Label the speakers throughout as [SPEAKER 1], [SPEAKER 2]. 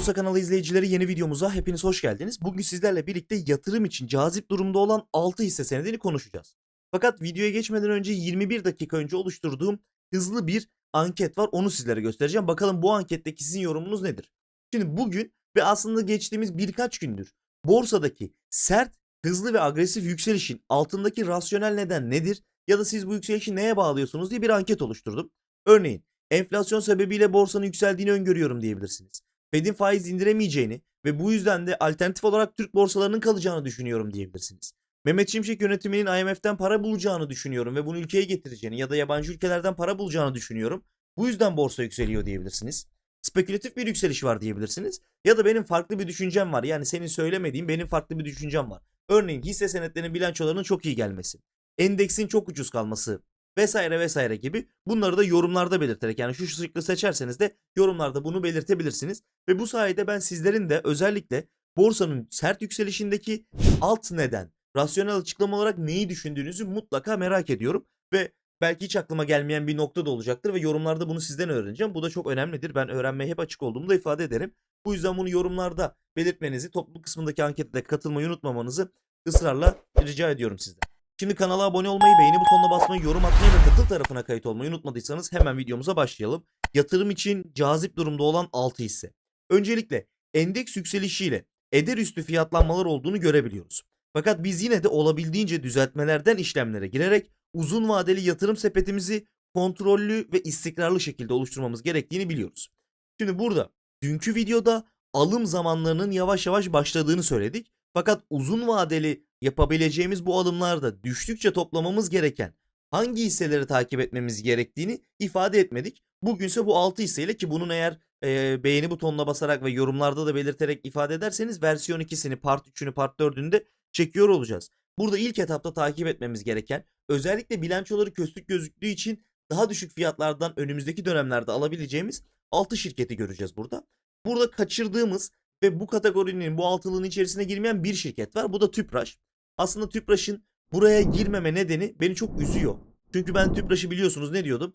[SPEAKER 1] Borsa kanalı izleyicileri yeni videomuza hepiniz hoş geldiniz. Bugün sizlerle birlikte yatırım için cazip durumda olan 6 hisse senedini konuşacağız. Fakat videoya geçmeden önce 21 dakika önce oluşturduğum hızlı bir anket var. Onu sizlere göstereceğim. Bakalım bu anketteki sizin yorumunuz nedir? Şimdi bugün ve aslında geçtiğimiz birkaç gündür borsadaki sert, hızlı ve agresif yükselişin altındaki rasyonel neden nedir? Ya da siz bu yükselişi neye bağlıyorsunuz diye bir anket oluşturdum. Örneğin enflasyon sebebiyle borsanın yükseldiğini öngörüyorum diyebilirsiniz. Fed'in faiz indiremeyeceğini ve bu yüzden de alternatif olarak Türk borsalarının kalacağını düşünüyorum diyebilirsiniz. Mehmet Şimşek yönetiminin IMF'den para bulacağını düşünüyorum ve bunu ülkeye getireceğini ya da yabancı ülkelerden para bulacağını düşünüyorum. Bu yüzden borsa yükseliyor diyebilirsiniz. Spekülatif bir yükseliş var diyebilirsiniz. Ya da benim farklı bir düşüncem var. Yani senin söylemediğin benim farklı bir düşüncem var. Örneğin hisse senetlerinin bilançolarının çok iyi gelmesi. Endeksin çok ucuz kalması vesaire vesaire gibi bunları da yorumlarda belirterek yani şu şıkkı seçerseniz de yorumlarda bunu belirtebilirsiniz. Ve bu sayede ben sizlerin de özellikle borsanın sert yükselişindeki alt neden, rasyonel açıklama olarak neyi düşündüğünüzü mutlaka merak ediyorum. Ve belki hiç aklıma gelmeyen bir nokta da olacaktır ve yorumlarda bunu sizden öğreneceğim. Bu da çok önemlidir. Ben öğrenmeye hep açık olduğumu da ifade ederim. Bu yüzden bunu yorumlarda belirtmenizi, topluluk kısmındaki ankette katılmayı unutmamanızı ısrarla rica ediyorum sizden. Şimdi kanala abone olmayı, beğeni butonuna basmayı, yorum atmayı ve katıl tarafına kayıt olmayı unutmadıysanız hemen videomuza başlayalım. Yatırım için cazip durumda olan 6 hisse. Öncelikle endeks yükselişiyle eder üstü fiyatlanmalar olduğunu görebiliyoruz. Fakat biz yine de olabildiğince düzeltmelerden işlemlere girerek uzun vadeli yatırım sepetimizi kontrollü ve istikrarlı şekilde oluşturmamız gerektiğini biliyoruz. Şimdi burada dünkü videoda alım zamanlarının yavaş yavaş başladığını söyledik. Fakat uzun vadeli yapabileceğimiz bu alımlarda düştükçe toplamamız gereken hangi hisseleri takip etmemiz gerektiğini ifade etmedik. Bugünse bu 6 hisseyle ki bunun eğer e, beğeni butonuna basarak ve yorumlarda da belirterek ifade ederseniz versiyon 2'sini, part 3'ünü, part 4'ünü de çekiyor olacağız. Burada ilk etapta takip etmemiz gereken özellikle bilançoları köstük gözüktüğü için daha düşük fiyatlardan önümüzdeki dönemlerde alabileceğimiz 6 şirketi göreceğiz burada. Burada kaçırdığımız ve bu kategorinin bu altılığın içerisine girmeyen bir şirket var. Bu da Tüpraş. Aslında Tüpraş'ın buraya girmeme nedeni beni çok üzüyor. Çünkü ben Tüpraş'ı biliyorsunuz ne diyordum?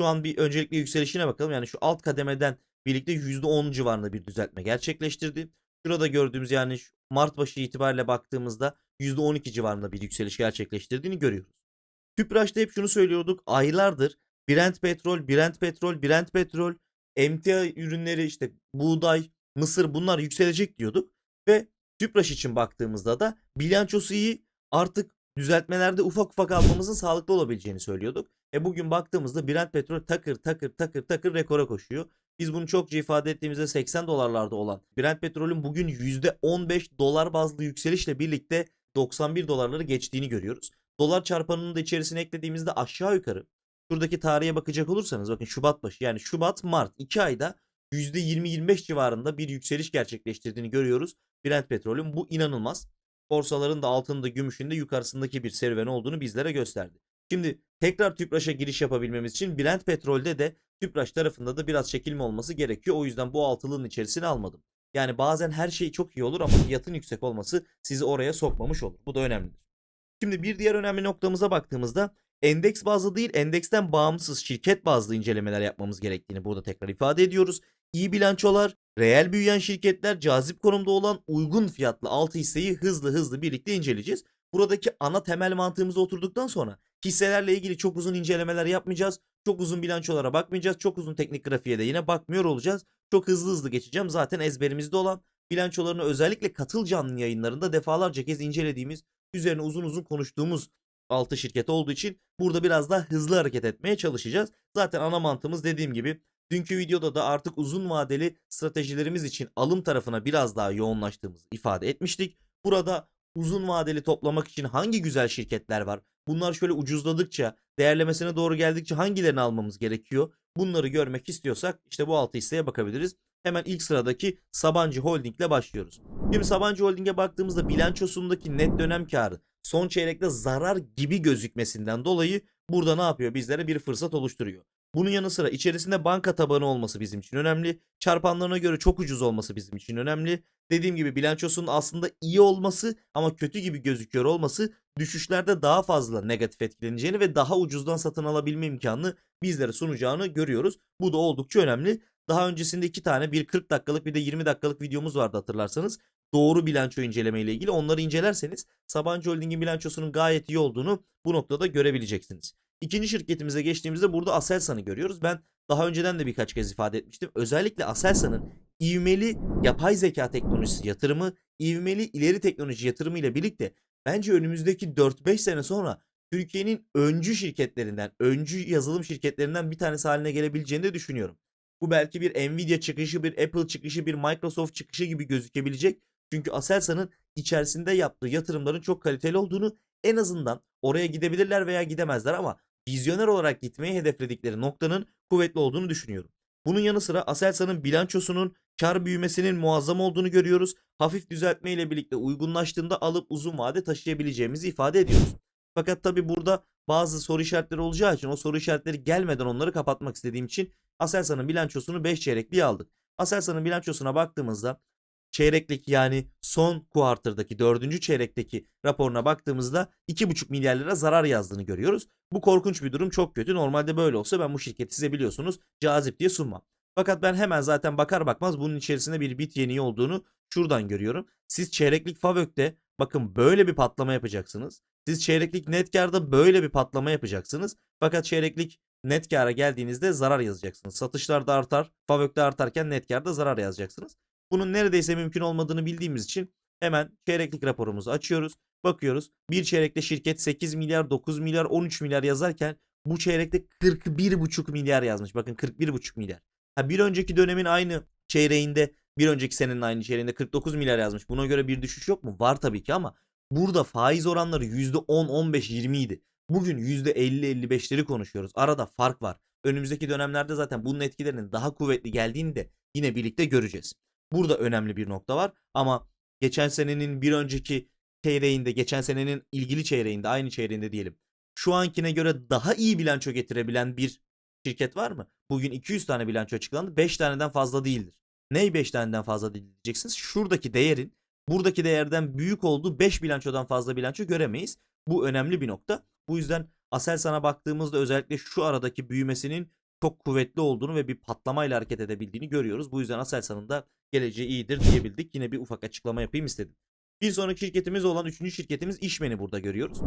[SPEAKER 1] Şu an bir öncelikle yükselişine bakalım. Yani şu alt kademeden birlikte %10 civarında bir düzeltme gerçekleştirdi. Şurada gördüğümüz yani Mart başı itibariyle baktığımızda %12 civarında bir yükseliş gerçekleştirdiğini görüyoruz. Tüpraş'ta hep şunu söylüyorduk. Aylardır Brent petrol, Brent petrol, Brent petrol, emtia ürünleri işte buğday, mısır bunlar yükselecek diyorduk. Ve Tüpraş için baktığımızda da bilançosu iyi artık düzeltmelerde ufak ufak almamızın sağlıklı olabileceğini söylüyorduk. E bugün baktığımızda Brent petrol takır takır takır takır rekora koşuyor. Biz bunu çokça ifade ettiğimizde 80 dolarlarda olan Brent petrolün bugün %15 dolar bazlı yükselişle birlikte 91 dolarları geçtiğini görüyoruz. Dolar çarpanını da içerisine eklediğimizde aşağı yukarı şuradaki tarihe bakacak olursanız bakın Şubat başı yani Şubat Mart 2 ayda %20-25 civarında bir yükseliş gerçekleştirdiğini görüyoruz. Brent petrolün bu inanılmaz. Borsaların da altında gümüşün de yukarısındaki bir serüven olduğunu bizlere gösterdi. Şimdi tekrar Tüpraş'a giriş yapabilmemiz için Brent petrolde de Tüpraş tarafında da biraz çekilme olması gerekiyor. O yüzden bu altılığın içerisine almadım. Yani bazen her şey çok iyi olur ama fiyatın yüksek olması sizi oraya sokmamış olur. Bu da önemlidir. Şimdi bir diğer önemli noktamıza baktığımızda endeks bazlı değil endeksten bağımsız şirket bazlı incelemeler yapmamız gerektiğini burada tekrar ifade ediyoruz. İyi bilançolar, reel büyüyen şirketler, cazip konumda olan uygun fiyatlı 6 hisseyi hızlı hızlı birlikte inceleyeceğiz. Buradaki ana temel mantığımıza oturduktan sonra hisselerle ilgili çok uzun incelemeler yapmayacağız. Çok uzun bilançolara bakmayacağız. Çok uzun teknik grafiğe de yine bakmıyor olacağız. Çok hızlı hızlı geçeceğim. Zaten ezberimizde olan bilançolarını özellikle katıl canlı yayınlarında defalarca kez incelediğimiz, üzerine uzun uzun konuştuğumuz 6 şirket olduğu için burada biraz daha hızlı hareket etmeye çalışacağız. Zaten ana mantığımız dediğim gibi dünkü videoda da artık uzun vadeli stratejilerimiz için alım tarafına biraz daha yoğunlaştığımızı ifade etmiştik. Burada uzun vadeli toplamak için hangi güzel şirketler var? Bunlar şöyle ucuzladıkça, değerlemesine doğru geldikçe hangilerini almamız gerekiyor? Bunları görmek istiyorsak işte bu altı hisseye bakabiliriz. Hemen ilk sıradaki Sabancı Holding ile başlıyoruz. Şimdi Sabancı Holding'e baktığımızda bilançosundaki net dönem karı son çeyrekte zarar gibi gözükmesinden dolayı burada ne yapıyor? Bizlere bir fırsat oluşturuyor. Bunun yanı sıra içerisinde banka tabanı olması bizim için önemli. Çarpanlarına göre çok ucuz olması bizim için önemli. Dediğim gibi bilançosunun aslında iyi olması ama kötü gibi gözüküyor olması düşüşlerde daha fazla negatif etkileneceğini ve daha ucuzdan satın alabilme imkanını bizlere sunacağını görüyoruz. Bu da oldukça önemli. Daha öncesinde iki tane bir 40 dakikalık bir de 20 dakikalık videomuz vardı hatırlarsanız. Doğru bilanço inceleme ile ilgili onları incelerseniz Sabancı Holding'in bilançosunun gayet iyi olduğunu bu noktada görebileceksiniz. İkinci şirketimize geçtiğimizde burada Aselsan'ı görüyoruz. Ben daha önceden de birkaç kez ifade etmiştim. Özellikle Aselsan'ın ivmeli yapay zeka teknolojisi yatırımı, ivmeli ileri teknoloji yatırımı ile birlikte bence önümüzdeki 4-5 sene sonra Türkiye'nin öncü şirketlerinden, öncü yazılım şirketlerinden bir tanesi haline gelebileceğini de düşünüyorum. Bu belki bir Nvidia çıkışı, bir Apple çıkışı, bir Microsoft çıkışı gibi gözükebilecek. Çünkü Aselsan'ın içerisinde yaptığı yatırımların çok kaliteli olduğunu en azından oraya gidebilirler veya gidemezler ama vizyoner olarak gitmeyi hedefledikleri noktanın kuvvetli olduğunu düşünüyorum. Bunun yanı sıra Aselsan'ın bilançosunun kar büyümesinin muazzam olduğunu görüyoruz. Hafif düzeltme ile birlikte uygunlaştığında alıp uzun vade taşıyabileceğimizi ifade ediyoruz. Fakat tabi burada bazı soru işaretleri olacağı için o soru işaretleri gelmeden onları kapatmak istediğim için Aselsan'ın bilançosunu 5 çeyrekliğe aldık. Aselsan'ın bilançosuna baktığımızda çeyreklik yani son kuartırdaki dördüncü çeyrekteki raporuna baktığımızda 2,5 milyar lira zarar yazdığını görüyoruz. Bu korkunç bir durum çok kötü. Normalde böyle olsa ben bu şirketi size biliyorsunuz cazip diye sunmam. Fakat ben hemen zaten bakar bakmaz bunun içerisinde bir bit yeniği olduğunu şuradan görüyorum. Siz çeyreklik Favök'te bakın böyle bir patlama yapacaksınız. Siz çeyreklik net karda böyle bir patlama yapacaksınız. Fakat çeyreklik net kara geldiğinizde zarar yazacaksınız. Satışlar da artar. Favök'te artarken net karda zarar yazacaksınız. Bunun neredeyse mümkün olmadığını bildiğimiz için hemen çeyreklik raporumuzu açıyoruz. Bakıyoruz. Bir çeyrekte şirket 8 milyar, 9 milyar, 13 milyar yazarken bu çeyrekte 41,5 milyar yazmış. Bakın 41,5 milyar. Ha bir önceki dönemin aynı çeyreğinde, bir önceki senenin aynı çeyreğinde 49 milyar yazmış. Buna göre bir düşüş yok mu? Var tabii ki ama burada faiz oranları %10, 15, 20 idi. Bugün %50-55'leri konuşuyoruz. Arada fark var. Önümüzdeki dönemlerde zaten bunun etkilerinin daha kuvvetli geldiğini de yine birlikte göreceğiz. Burada önemli bir nokta var ama geçen senenin bir önceki çeyreğinde, geçen senenin ilgili çeyreğinde, aynı çeyreğinde diyelim. Şu ankine göre daha iyi bilanço getirebilen bir şirket var mı? Bugün 200 tane bilanço açıklandı. 5 taneden fazla değildir. Ney 5 taneden fazla diyeceksiniz. Şuradaki değerin buradaki değerden büyük olduğu 5 bilançodan fazla bilanço göremeyiz. Bu önemli bir nokta. Bu yüzden Aselsan'a baktığımızda özellikle şu aradaki büyümesinin çok kuvvetli olduğunu ve bir patlamayla hareket edebildiğini görüyoruz. Bu yüzden Aselsan'ın da geleceği iyidir diyebildik. Yine bir ufak açıklama yapayım istedim. Bir sonraki şirketimiz olan üçüncü şirketimiz İşmen'i burada görüyoruz.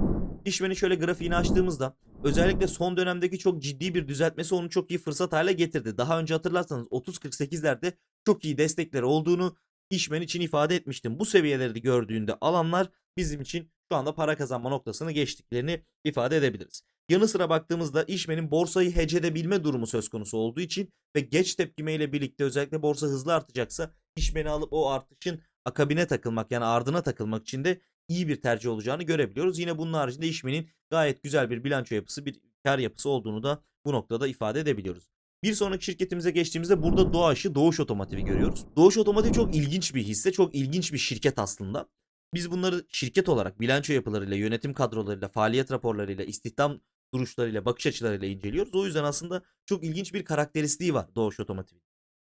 [SPEAKER 1] İşmen'i şöyle grafiğini açtığımızda özellikle son dönemdeki çok ciddi bir düzeltmesi onu çok iyi fırsat hale getirdi. Daha önce hatırlarsanız 30-48'lerde çok iyi destekleri olduğunu İşmen için ifade etmiştim. Bu seviyeleri gördüğünde alanlar bizim için şu anda para kazanma noktasını geçtiklerini ifade edebiliriz. Yanı sıra baktığımızda işmenin borsayı hece edebilme durumu söz konusu olduğu için ve geç tepkime ile birlikte özellikle borsa hızlı artacaksa işmeni alıp o artışın akabine takılmak yani ardına takılmak için de iyi bir tercih olacağını görebiliyoruz. Yine bunun haricinde işmenin gayet güzel bir bilanço yapısı, bir kar yapısı olduğunu da bu noktada ifade edebiliyoruz. Bir sonraki şirketimize geçtiğimizde burada Doğaş'ı Doğuş Otomotiv'i görüyoruz. Doğuş Otomotiv çok ilginç bir hisse, çok ilginç bir şirket aslında. Biz bunları şirket olarak bilanço yapılarıyla, yönetim kadrolarıyla, faaliyet raporlarıyla, istihdam duruşlarıyla, bakış açılarıyla inceliyoruz. O yüzden aslında çok ilginç bir karakteristiği var Doğuş Otomotiv'in.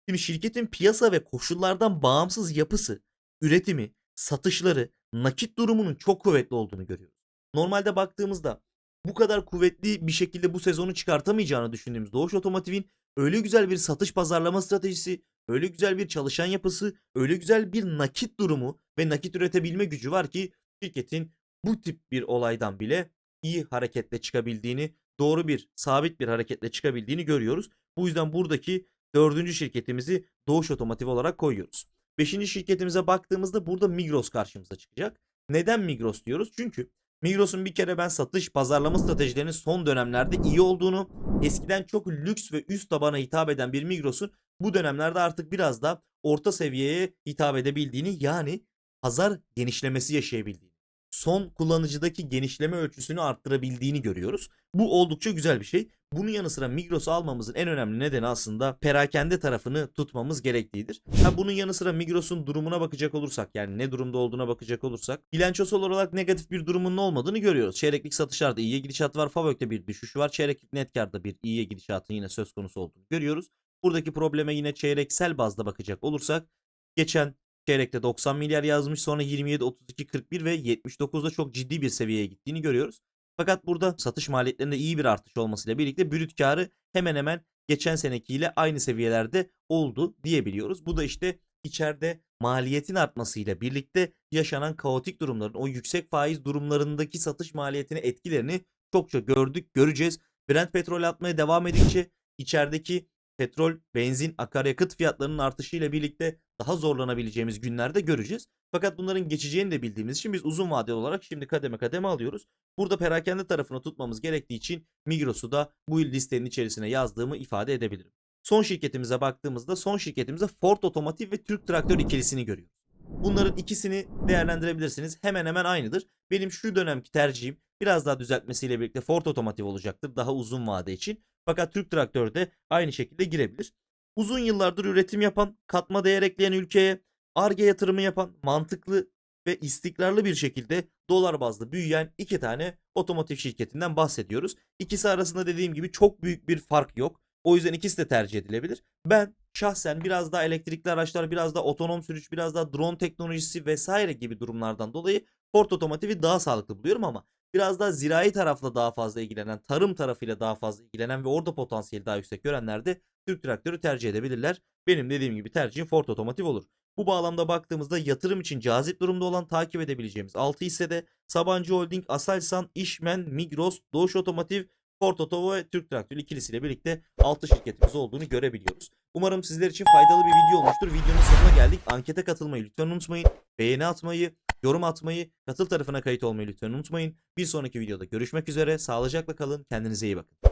[SPEAKER 1] Şimdi şirketin piyasa ve koşullardan bağımsız yapısı, üretimi, satışları, nakit durumunun çok kuvvetli olduğunu görüyoruz. Normalde baktığımızda bu kadar kuvvetli bir şekilde bu sezonu çıkartamayacağını düşündüğümüz Doğuş Otomotiv'in öyle güzel bir satış pazarlama stratejisi, öyle güzel bir çalışan yapısı, öyle güzel bir nakit durumu ve nakit üretebilme gücü var ki şirketin bu tip bir olaydan bile iyi hareketle çıkabildiğini, doğru bir, sabit bir hareketle çıkabildiğini görüyoruz. Bu yüzden buradaki dördüncü şirketimizi Doğuş Otomotiv olarak koyuyoruz. Beşinci şirketimize baktığımızda burada Migros karşımıza çıkacak. Neden Migros diyoruz? Çünkü Migros'un bir kere ben satış pazarlama stratejilerinin son dönemlerde iyi olduğunu, eskiden çok lüks ve üst tabana hitap eden bir Migros'un bu dönemlerde artık biraz da orta seviyeye hitap edebildiğini yani pazar genişlemesi yaşayabildiğini, son kullanıcıdaki genişleme ölçüsünü arttırabildiğini görüyoruz. Bu oldukça güzel bir şey. Bunun yanı sıra Migros'u almamızın en önemli nedeni aslında perakende tarafını tutmamız gerektiğidir. Ha bunun yanı sıra Migros'un durumuna bakacak olursak yani ne durumda olduğuna bakacak olursak bilançosal olarak negatif bir durumunun olmadığını görüyoruz. Çeyreklik satışlarda iyiye gidişat var. Favök'te bir düşüş var. Çeyreklik net karda bir iyiye gidişatın yine söz konusu olduğunu görüyoruz. Buradaki probleme yine çeyreksel bazda bakacak olursak geçen çeyrekte 90 milyar yazmış sonra 27, 32, 41 ve 79'da çok ciddi bir seviyeye gittiğini görüyoruz. Fakat burada satış maliyetlerinde iyi bir artış olmasıyla birlikte brüt karı hemen hemen geçen senekiyle aynı seviyelerde oldu diyebiliyoruz. Bu da işte içeride maliyetin artmasıyla birlikte yaşanan kaotik durumların o yüksek faiz durumlarındaki satış maliyetini etkilerini çokça gördük, göreceğiz. Brent petrol atmaya devam edince içerideki petrol, benzin, akaryakıt fiyatlarının artışıyla birlikte daha zorlanabileceğimiz günlerde göreceğiz. Fakat bunların geçeceğini de bildiğimiz için biz uzun vadeli olarak şimdi kademe kademe alıyoruz. Burada perakende tarafını tutmamız gerektiği için Migros'u da bu yıl listenin içerisine yazdığımı ifade edebilirim. Son şirketimize baktığımızda son şirketimize Ford Otomotiv ve Türk Traktör ikilisini görüyoruz. Bunların ikisini değerlendirebilirsiniz. Hemen hemen aynıdır. Benim şu dönemki tercihim biraz daha düzeltmesiyle birlikte Ford Otomotiv olacaktır daha uzun vade için. Fakat Türk Traktör de aynı şekilde girebilir. Uzun yıllardır üretim yapan, katma değer ekleyen ülkeye ARGE yatırımı yapan, mantıklı ve istikrarlı bir şekilde dolar bazlı büyüyen iki tane otomotiv şirketinden bahsediyoruz. İkisi arasında dediğim gibi çok büyük bir fark yok. O yüzden ikisi de tercih edilebilir. Ben şahsen biraz daha elektrikli araçlar, biraz daha otonom sürüş, biraz daha drone teknolojisi vesaire gibi durumlardan dolayı Ford Otomotiv'i daha sağlıklı buluyorum ama biraz daha zirai tarafla daha fazla ilgilenen, tarım tarafıyla daha fazla ilgilenen ve orada potansiyeli daha yüksek görenler de Türk traktörü tercih edebilirler. Benim dediğim gibi tercihim Ford Otomotiv olur. Bu bağlamda baktığımızda yatırım için cazip durumda olan takip edebileceğimiz 6 hissede Sabancı Holding, Aselsan, İşmen, Migros, Doğuş Otomotiv, Ford Otomo ve Türk Traktör ikilisiyle birlikte 6 şirketimiz olduğunu görebiliyoruz. Umarım sizler için faydalı bir video olmuştur. Videonun sonuna geldik. Ankete katılmayı lütfen unutmayın. Beğeni atmayı, yorum atmayı, katıl tarafına kayıt olmayı lütfen unutmayın. Bir sonraki videoda görüşmek üzere. Sağlıcakla kalın. Kendinize iyi bakın.